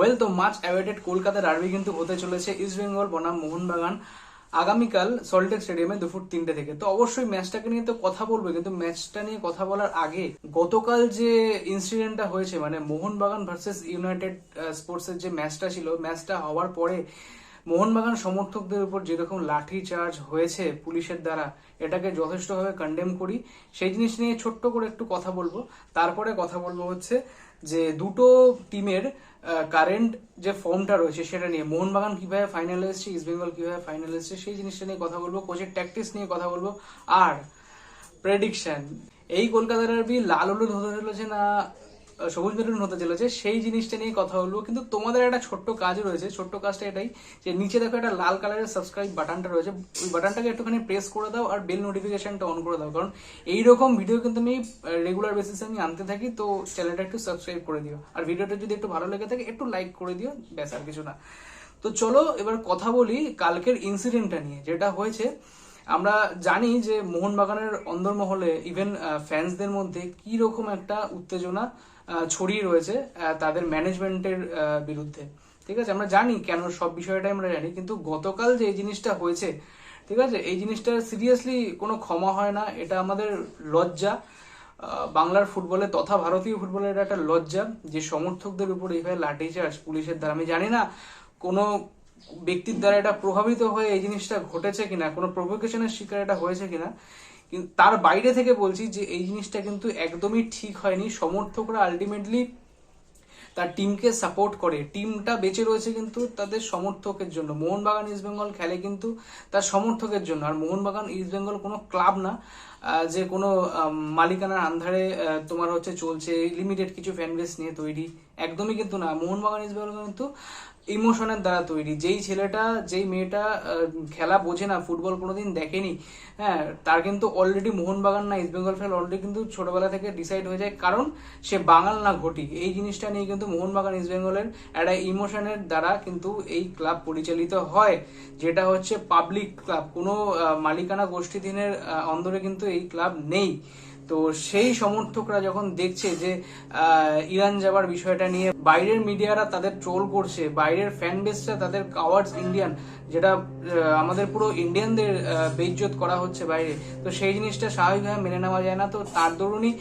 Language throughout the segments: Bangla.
ওয়েল তো মাচ অ্যাওয়েটেড কলকাতা ডার্বি কিন্তু হতে চলেছে। ইস্ট বেঙ্গল বনাম মোহনবাগান। আগামীকাল সল্টেক স্টেডিয়ামে দুপুর তিনটে থেকে। তো অবশ্যই ম্যাচটাকে নিয়ে তো কথা বলব, কিন্তু ম্যাচটা নিয়ে কথা বলার আগে গতকাল যে ইনসিডেন্টটা হয়েছে মানে মোহনবাগান ভার্সেস ইউনাইটেড স্পোর্টসের যে ম্যাচটা ছিল ম্যাচটা হওয়ার পরে মোহনবাগান সমর্থকদের উপর যেরকম লাঠি চার্জ হয়েছে পুলিশের দ্বারা, এটাকে যথেষ্টভাবে কন্ডেম করি। সেই জিনিস নিয়ে ছোট্ট করে একটু কথা বলব। তারপরে কথা বলব হচ্ছে যে দুটো টিমের কারেন্ট যে ফর্মটা রয়েছে সেটা নিয়ে। মোহনবাগান কীভাবে ফাইনালে এসছে ইস্টবেঙ্গল কীভাবে ফাইনালে এসছে, সেই জিনিসটা নিয়ে কথা বলব কোচের ট্যাকটিক্স নিয়ে কথা বলব। আর প্রেডিকশন এই কলকাতা ডার্বি লাল হলুদ হতে চলেছে না সবুজ মেরুন হতে চলেছে সেই জিনিসটা নিয়ে কথা বলব। কিন্তু তোমাদের একটা ছোট্ট কাজ রয়েছে। ছোট্ট কাজটা এটাই যে নিচে দেখো একটা লাল কালারের সাবস্ক্রাইব বাটনটা রয়েছে। ওই বাটনটাকে একটুখানি প্রেস করে দাও আর বেল নোটিফিকেশনটা অন করে দাও। কারণ এইরকম ভিডিও কিন্তু আমি রেগুলার বেসিসে আমি আনতে থাকি। তো চ্যানেলটা একটু সাবস্ক্রাইব করে দিও। আর ভিডিওটা যদি একটু ভালো লেগে থাকে, একটু লাইক করে দিও। ব্যাস, আর কিছু না। তো চলো, এবার কথা বলি কালকের ইনসিডেন্টটা নিয়ে। যেটা হয়েছে, আমরা জানি যে মোহনবাগানের অন্দরমহলে ইভেন ফ্যান্সদের মধ্যে কি রকম একটা উত্তেজনা ছড়িয়ে রয়েছে তাদের ম্যানেজমেন্টের বিরুদ্ধে। ঠিক আছে? আমরা জানি কেন সব বিষয়টাই আমরা জানি, কিন্তু গতকাল যে এই জিনিসটা হয়েছে, ঠিক আছে? এই জিনিসটা সিরিয়াসলি কোনো ক্ষমা হয় না, এটা আমাদের লজ্জা। বাংলার ফুটবলে তথা ভারতীয় ফুটবলের একটা লজ্জা যে সমর্থকদের উপর এইভাবে লাঠিচার্জ পুলিশের দ্বারা। আমি জানি না কোনো ব্যক্তির দ্বারা এটা প্রভাবিত হয়ে এই জিনিসটা ঘটেছে কিনা, কোনো প্রভোকেশনের শিকার এটা হয়েছে কিনা কিন্তু তার বাইরে থেকে বলছি যে এই জিনিসটা কিন্তু একদমই ঠিক হয়নি। সমর্থকরা আলটিমেটলি তার টিমকে সাপোর্ট করে। টিমটা বেঁচে রয়েছে কিন্তু তাদের সমর্থকের জন্য। মোহনবাগান ইস্টবেঙ্গল খেলে কিন্তু তার সমর্থকের জন্য। আর মোহনবাগান ইস্টবেঙ্গল কোনো ক্লাব না। যে কোনো মালিকানার আন্ধারে তোমার হচ্ছে চলছে লিমিটেড কিছু ফ্যান বেস নিয়ে তৈরি। একদমই কিন্তু না। মোহনবাগান বেঙ্গল কিন্তু ইমোশনের দ্বারা তৈরি। যেই ছেলেটা, যেই মেয়েটা খেলা বোঝে না, ফুটবল কোনোদিন দেখেনি হ্যাঁ তার কিন্তু অলরেডি মোহনবাগান না ইস্ট বেঙ্গল ফেল অলরেডি কিন্তু ছোটবেলা থেকে ডিসাইড হয়ে যায়, কারণ সে বাঙাল না ঘটি। এই জিনিসটা নিয়ে কিন্তু মোহনবাগান ইস্ট বেঙ্গলের একটা ইমোশনের দ্বারা কিন্তু এই ক্লাব পরিচালিত হয়, যেটা হচ্ছে পাবলিক ক্লাব কোনো মালিকানা গোষ্ঠীধীনের অন্দরে কিন্তু এই ক্লাব নেই। তো সেই সমর্থকরা যখন দেখছে যে ইরান যাবার বিষয়টা নিয়ে বাইরের মিডিয়ারা তাদের ট্রোল করছে, বাইরের ফ্যান বেসটা তাদের কাওয়ার্ডস ইন্ডিয়ান যেটা আমাদের পুরো ইন্ডিয়ানদের বেজ্জত করা হচ্ছে বাইরে। তো সেই জিনিসটা স্বাভাবিকভাবে মেনে নেওয়া যায় না। তো তার দরুনই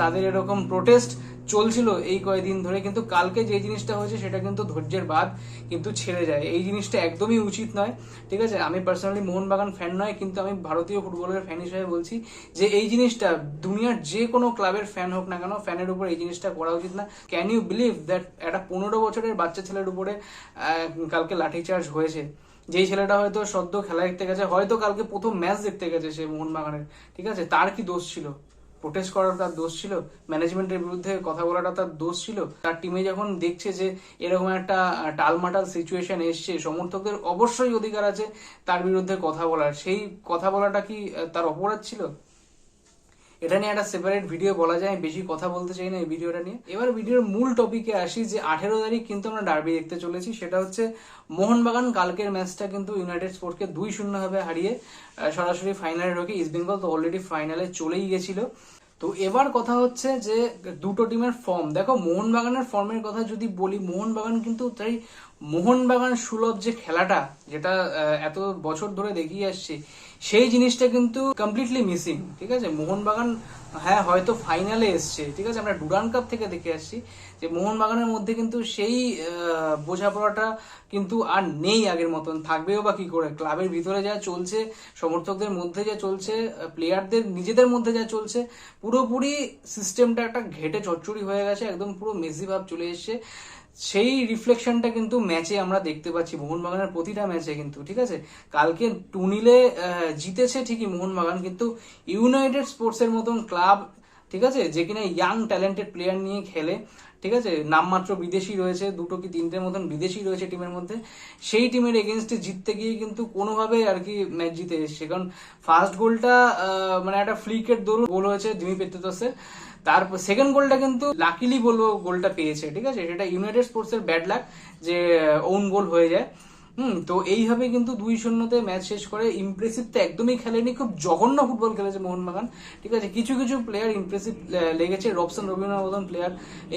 তাদের এরকম প্রোটেস্ট চলছিল এই কয়েকদিন ধরে, কিন্তু কালকে যে জিনিসটা হয়েছে সেটা কিন্তু ধৈর্যের বাদ কিন্তু ছেড়ে যায়। এই জিনিসটা একদমই উচিত নয়, ঠিক আছে? আমি পার্সোনালি মোহনবাগান ফ্যান নয়, কিন্তু আমি ভারতীয় ফুটবলের ফ্যান হিসেবে বলছি যে এই জিনিসটা দুনিয়ার যে কোনো ক্লাবের ফ্যান হোক না কেন ফ্যানের উপর এই জিনিসটা করা উচিত না। ক্যান ইউ বিলিভ দ্যাট একটা পনেরো বছরের বাচ্চা ছেলের উপরে কালকে লাঠিচার্জ হয়েছে? যেই ছেলেটা হয়তো সদ্য খেলা দেখতে গেছে, হয়তো কালকে প্রথম ম্যাচ দেখতে গেছে সে মোহনবাগানের, ঠিক আছে? তার কি দোষ ছিল? প্রোটেস্ট করাটা তার দোষ ছিল ম্যানেজমেন্টের বিরুদ্ধে কথা বলাটা তার দোষ ছিল। তার টিমে যখন দেখছে যে এরকম একটা টালমাটাল সিচুয়েশন এসছে, সমর্থকদের অবশ্যই অধিকার আছে তার বিরুদ্ধে কথা বলার। সেই কথা বলাটা কি তার অপরাধ ছিল? এটা নিয়ে একটা সেপারেট ভিডিও বলা যায় বেশি কথা বলতে চাই না এই ভিডিওটা নিয়ে। এবার ভিডিওর মূল টপিকে আসি যে আঠেরো তারিখ কিন্তু আমরা ডার্বি দেখতে চলেছি, সেটা হচ্ছে মোহনবাগান কালকের ম্যাচটা কিন্তু ইউনাইটেড স্পোর্টকে দুই শূন্য ভাবে হারিয়ে সরাসরি ফাইনালে ঢোকে ইস্ট বেঙ্গল তো অলরেডি ফাইনালে চলেই গেছিল। তো এবার কথা হচ্ছে যে দুটো টিমের ফর্ম দেখো, মোহনবাগানের ফর্মের কথা যদি বলি, মোহনবাগান কিন্তু তাই মোহনবাগান সুলভ যে খেলাটা, যেটা এত বছর ধরে দেখিয়ে আসছে সেই জিনিসটা কিন্তু কমপ্লিটলি মিসিং ঠিক আছে? মোহনবাগান হ্যাঁ হয়তো ফাইনালে এসছে, ঠিক আছে? আমরা ডুরান কাপ থেকে দেখে আসছি যে মোহনবাগানের মধ্যে কিন্তু সেই বোঝাপড়াটা কিন্তু আর নেই আগের মতন। থাকবেও বা কি করে? ক্লাবের ভিতরে যা চলছে, সমর্থকদের মধ্যে যা চলছে প্লেয়ারদের নিজেদের মধ্যে যা চলছে, পুরোপুরি সিস্টেমটা একটা ঘেটে চচ্চড়ি হয়ে গেছে, একদম পুরো মেসি ভাব চলে এসছে। সেই রিফ্লেকশনটা কিন্তু ম্যাচে আমরা দেখতে পাচ্ছি মোহনবাগানের প্রতিটা ম্যাচে কিন্তু, ঠিক আছে? কালকে টুনিলে জিতেছে ঠিকই মোহনবাগান, কিন্তু ইউনাইটেড স্পোর্টসের মতন ক্লাব ঠিক আছে? যে কিনা ইয়াং ট্যালেন্টেড প্লেয়ার নিয়ে খেলে, ঠিক আছে? নামমাত্র বিদেশি রয়েছে, দুটো কি তিনটের মতন বিদেশি রয়েছে টিমের মধ্যে। সেই টিমের এগেনস্টে জিততে গিয়ে কিন্তু কোনোভাবে আর কি ম্যাচ জিতে এসছে। কারণ ফার্স্ট গোলটা মানে একটা ফ্লিকের দরুন গোল হয়েছে দিমি পেত্তেতসের তারপর সেকেন্ড গোলটা কিন্তু লাকিলি বলব গোলটা পেয়েছে, ঠিক আছে? সেটা ইউনাইটেড স্পোর্টস এর ব্যাড লাক যে ওন গোল হয়ে যায়। হুম, তো এইভাবে কিন্তু দুই শূন্যতে ম্যাচ শেষ করে ইমপ্রেসিভ তো একদমই খেলেনি, খুব জঘন্য ফুটবল খেলেছে মোহনবাগান। ঠিক আছে, কিছু কিছু প্লেয়ার ইমপ্রেসিভ লেগেছে, রবসন রবীন্দ্র মতন প্লেয়ার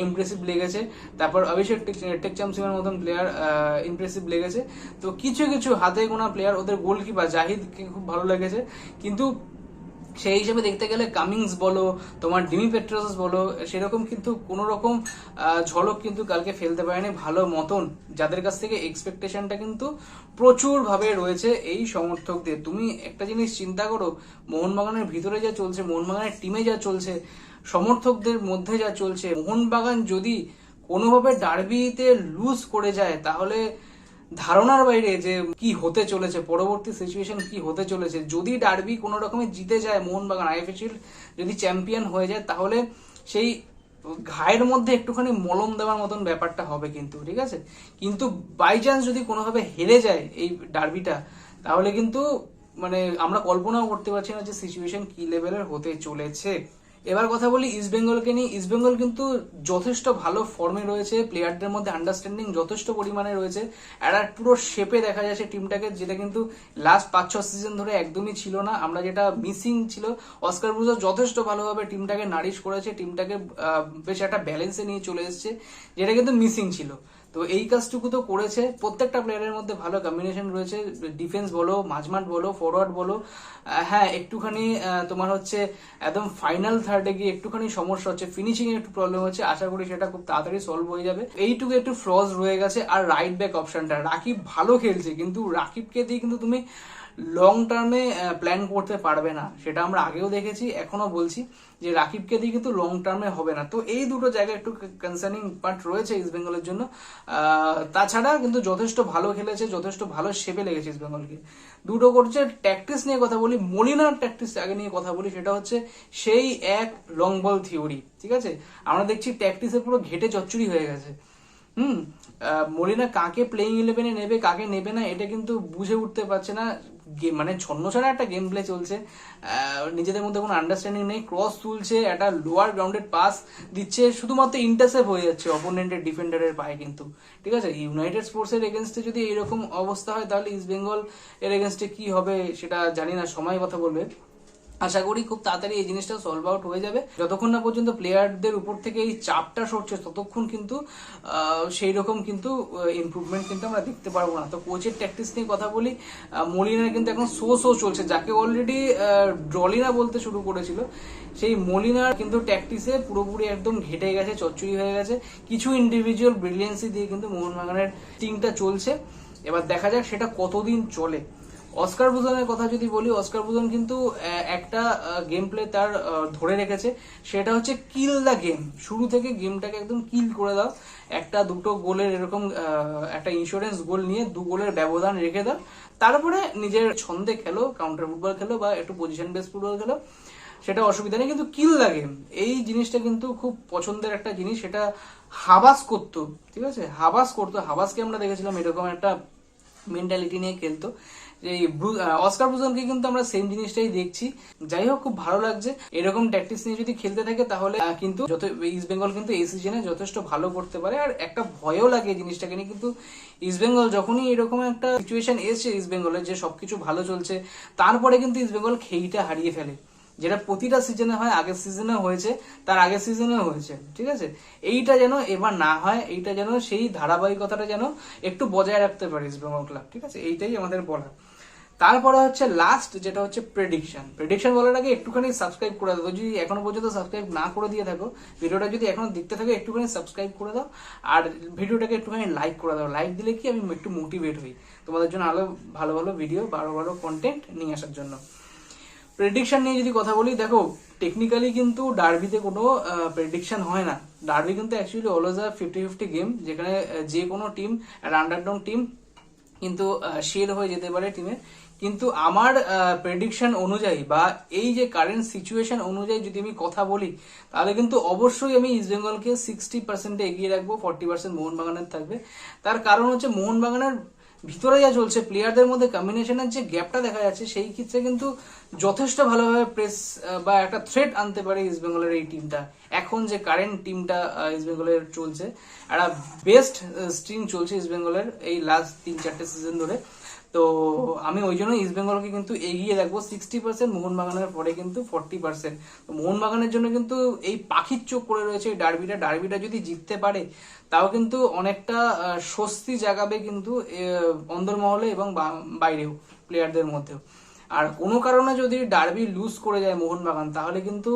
ইমপ্রেসিভ লেগেছে, তারপর অভিষেক টেকচাম সিংয়ের মতন প্লেয়ার ইমপ্রেসিভ লেগেছে। তো কিছু কিছু হাতে গোনা প্লেয়ার ওদের গোলকিপার জাহিদকে খুব ভালো লেগেছে। কিন্তু সেই হিসেবে দেখতে গেলে কামিংস বলো, তোমার ডিমি পেট্রোস বলো, সেরকম কিন্তু কোনো রকম ঝলক কিন্তু কালকে ফেলতে পারেনি ভালো মতন। যাদের কাছ থেকে এক্সপেকটেশনটা কিন্তু প্রচুর ভাবে রয়েছে এই সমর্থকদের। তুমি একটা জিনিস চিন্তা করো, মোহনবাগানের ভিতরে যা চলছে, মোহনবাগানের টিমে যা চলছে, সমর্থকদের মধ্যে যা চলছে, মোহনবাগান যদি কোনোভাবে ডার্বিতে লুজ করে যায়, তাহলে ধারণার বাইরে যে কি হতে চলেছে, পরবর্তী সিচুয়েশন কি হতে চলেছে, যদি ডার্বি কোনো রকমে জিতে যায় মোহনবাগান আইএফএ শিল্ড যদি চ্যাম্পিয়ন হয়ে যায়, তাহলে সেই ঘায়ের মধ্যে একটুখানি মলম দেওয়ার মতন ব্যাপারটা হবে কিন্তু, ঠিক আছে? কিন্তু বাই চান্স যদি কোনোভাবে হেরে যায় এই ডার্বিটা তাহলে কিন্তু মানে আমরা কল্পনাও করতে পারছি না যে সিচুয়েশন কি লেভেলের হতে চলেছে। এবার কথা বলি ইস্ট বেঙ্গলকে নিয়ে। ইস্ট বেঙ্গল কিন্তু যথেষ্ট ভালো ফর্মে রয়েছে। প্লেয়ারদের মধ্যে আন্ডারস্ট্যান্ডিং যথেষ্ট পরিমাণে রয়েছে। একটা পুরো শেপে দেখা যাচ্ছে টিমটাকে যেটা কিন্তু লাস্ট পাঁচ ছ সিজন ধরে একদমই ছিল না। আমরা যেটা মিসিং ছিল অস্কার ব্রুজো যথেষ্ট ভালোভাবে টিমটাকে নারিশ করেছে। টিমটাকে বেশ একটা ব্যালেন্সে নিয়ে চলে এসেছে, যেটা কিন্তু মিসিং ছিল। তো এই কাজটুকু তো করেছে। প্রত্যেকটা প্লেয়ারের মধ্যে ভালো কম্বিনেশন রয়েছে। ডিফেন্স বলো মাঝমাঠ বলো ফরওয়ার্ড বলো হ্যাঁ একটুখানি তোমার হচ্ছে একদম ফাইনাল থার্ডে গিয়ে একটুখানি সমস্যা হচ্ছে। ফিনিশিং এ একটু প্রবলেম হচ্ছে। আশা করি সেটা খুব তাড়াতাড়ি সলভ হয়ে যাবে। এইটুকু একটু ফ্রজ রয়ে গেছে। আর রাইট ব্যাক অপশনটা রাকিব ভালো খেলছে। কিন্তু রাকিবকে দিয়ে কিন্তু তুমি লং টার্মে প্ল্যান করতে পারবে না। সেটা আমরা আগেও দেখেছি এখনও বলছি যে রাকিবকে দিয়ে কিন্তু লং টার্মে হবে না। তো এই দুটো জায়গা একটু কনসার্নিং পার্ট রয়েছে ইস্ট বেঙ্গলের জন্য। তাছাড়া কিন্তু যথেষ্ট ভালো খেলেছে, যথেষ্ট ভালো শেপে লেগেছে ইস্ট বেঙ্গলকে দুটো করছে ট্যাকটিস নিয়ে কথা বলি, মলিনার ট্যাকটিস আগে নিয়ে কথা বলি, সেটা হচ্ছে সেই এক লং বল থিওরি ঠিক আছে? আমরা দেখছি ট্যাকটিসে পুরো ঘেটে চচ্চড়ি হয়ে গেছে। হুম? মলিনা কাকে প্লেইং ইলেভেনে নেবে, কাকে নেবে না, এটা কিন্তু বুঝে উঠতে পারছে না। গে- মানে ছন্ন ছাড়া একটা গেম প্লে চলছে নিজেদের মধ্যে কোনো আন্ডারস্ট্যান্ডিং নেই ক্রস তুলছে, একটা লোয়ার গ্রাউন্ডেড পাস দিচ্ছে, শুধুমাত্র ইন্টারসেপ হয়ে যাচ্ছে অপোনেন্টের ডিফেন্ডারের পায়ে কিন্তু। ঠিক আছে? ইউনাইটেড স্পোর্টসের এগেনস্টে যদি এরকম অবস্থা হয়, তাহলে ইস্ট বেঙ্গল এর এগেনস্টে কী হবে সেটা জানি না, সময় কথা বলবে। আশা করি খুব তাড়াতাড়ি এই জিনিসটা সলভ আউট হয়ে যাবে। যতক্ষণ না পর্যন্ত প্লেয়ারদের উপর থেকে এই চাপটা সরছে, ততক্ষণ কিন্তু সেই রকম কিন্তু ইমপ্রুভমেন্ট কিন্তু আমরা দেখতে পারব না। তো কোচের ট্যাকটিস নিয়ে কথা বলি মলিনার কিন্তু এখন শো শো চলছে। যাকে অলরেডি ড্রলিনা বলতে শুরু করেছিল, সেই মলিনার কিন্তু ট্যাকটিসে পুরোপুরি একদম ঘেটে গেছে, চচ্চড়ি হয়ে গেছে। কিছু ইন্ডিভিজুয়াল ব্রিলিয়েন্সি দিয়ে কিন্তু মোহনবাগানের টিমটা চলছে। এবার দেখা যাক সেটা কতদিন চলে। অস্কার বুজনের কথা যদি বলি, অস্কার বুজন কিন্তু একটা গেম প্লে তার ধরে রেখেছে। সেটা হচ্ছে কিল দ্য গেম শুরু থেকে গেমটাকে একদম কিল করে দাও। একটা, দুটো গোলের এরকম একটা ইন্স্যুরেন্স গোল নিয়ে দু গোলের ব্যবধান রেখে দাও। তারপরে নিজের ছন্দে খেলো কাউন্টার ফুটবল খেলো বা একটু পজিশন বেস ফুটবল খেলো। সেটা অসুবিধা নেই, কিন্তু কিল দ্য গেম এই জিনিসটা কিন্তু খুব পছন্দের একটা জিনিস। সেটা হাবাস করতো, ঠিক আছে? হাবাস করতো। হাবাসকে আমরা দেখেছিলাম এরকম একটা মেন্টালিটি নিয়ে খেলতো। এই অস্কার ব্রুজনকে কিন্তু আমরা সেম জিনিসটাই দেখছি। যাই হোক, খুব ভালো লাগছে। এরকম ট্যাকটিক্স নিয়ে যদি খেলতে থাকে তাহলে কিন্তু যত ইস্ট বেঙ্গল কিন্তু এই সিজনে যথেষ্ট ভালো করতে পারে। আর একটা ভয়ও লাগে জিনিসটাকে নিয়ে। কিন্তু ইস্ট বেঙ্গল যখনই এরকম একটা সিচুয়েশন এসছে ইস্ট বেঙ্গলের যে সবকিছু ভালো চলছে, তারপরে কিন্তু ইস্ট বেঙ্গল খেইটা হারিয়ে ফেলে। যেটা প্রতিটা সিজনে হয়, আগের সিজনে হয়েছে, তার আগের সিজনেও হয়েছে, ঠিক আছে? এইটা যেন এবার না হয়, এইটা যেন সেই ধারাবাহিকতাটা যেন একটু বজায় রাখতে পারে ইস্ট বেঙ্গল ক্লাব ঠিক আছে? এইটাই আমাদের বলা তারপরে হচ্ছে লাস্ট যেটা হচ্ছে প্রেডিকশন প্রেডিকশন বলার আগে একটুখানি সাবস্ক্রাইব করে দাও। যদি এখনও পর্যন্ত সাবস্ক্রাইব না করে দিয়ে থাকো, ভিডিওটা যদি এখনও দেখতে থাকো, একটুখানি সাবস্ক্রাইব করে দাও। আর ভিডিওটাকে একটুখানি লাইক করে দাও। লাইক দিলে কি আমি একটু মোটিভেট হই তোমাদের জন্য আরও ভালো ভালো ভিডিও ভালো ভালো কন্টেন্ট নিয়ে আসার জন্য। প্রেডিকশন নিয়ে যদি কথা বলি, দেখো টেকনিক্যালি কিন্তু ডার্বিতে কোনো প্রেডিকশন হয় না। ডার্বি কিন্তু actually always a fifty fifty game যেখানে যে কোনো টিম আন্ডারডং টিম কিন্তু শেয়ার হয়ে যেতে পারে টিমে কিন্তু আমার প্রেডিকশন অনুযায়ী বা এই যে কারেন্ট সিচুয়েশন অনুযায়ী যদি আমি কথা বলি, তাহলে কিন্তু অবশ্যই আমি ইস্ট বেঙ্গলকে সিক্সটি পার্সেন্টে এগিয়ে রাখব ফর্টি পার্সেন্ট মোহনবাগানের থাকবে। তার কারণ হচ্ছে মোহনবাগানের ভিতরে যা চলছে। প্লেয়ারদের মধ্যে কম্বিনেশনের যে গ্যাপটা দেখা যাচ্ছে, সেই ক্ষেত্রে কিন্তু যথেষ্ট ভালোভাবে প্রেস বা একটা থ্রেট আনতে পারে ইস্ট বেঙ্গলের এই টিমটা এখন যে কারেন্ট টিমটা ইস্ট বেঙ্গলের চলছে, একটা বেস্ট স্ট্রিং চলছে ইস্ট বেঙ্গলের এই লাস্ট তিন চারটে সিজন ধরে। তো আমি ওই জন্য ইস্ট বেঙ্গলকে কিন্তু এগিয়ে রাখব। সিক্সটি পার্সেন্ট মোহনবাগানের পরে কিন্তু ফর্টি পার্সেন্ট তো মোহনবাগানের জন্য কিন্তু এই পাখির চোখ করে রয়েছে এই ডার্বিটা। ডার্বিটা যদি জিততে পারে, তাও কিন্তু অনেকটা স্বস্তি জাগাবে কিন্তু অন্দরমহলে এবং বাইরেও প্লেয়ারদের মধ্যেও। আর কোনো কারণে যদি ডার্বি লুজ করে যায় মোহনবাগান, তাহলে কিন্তু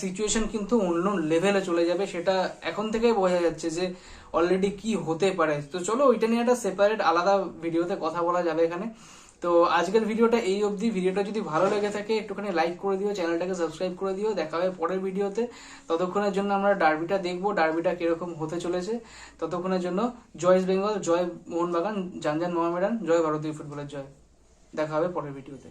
সিচুয়েশন কিন্তু অন্য লেভেলে চলে যাবে। সেটা এখন থেকেই বোঝা যাচ্ছে যে অলরেডি কি হতে পারে। তো চলো ওইটা নিয়ে একটা সেপারেট আলাদা ভিডিওতে কথা বলা যাবে এখানে। তো আজকের ভিডিওটা এই অবধি। ভিডিওটা যদি ভালো লেগে থাকে, একটুখানি লাইক করে দিও চ্যানেলটাকে সাবস্ক্রাইব করে দিও। দেখা হবে পরের ভিডিওতে ততক্ষণের জন্য আমরা ডার্বিটা দেখব ডার্বিটা কীরকম হতে চলেছে। ততক্ষণের জন্য জয় বেঙ্গল, জয় মোহনবাগান জানজান মোহামেডান, জয় ভারতীয় ফুটবলের জয়। দেখা হবে পরের ভিডিওতে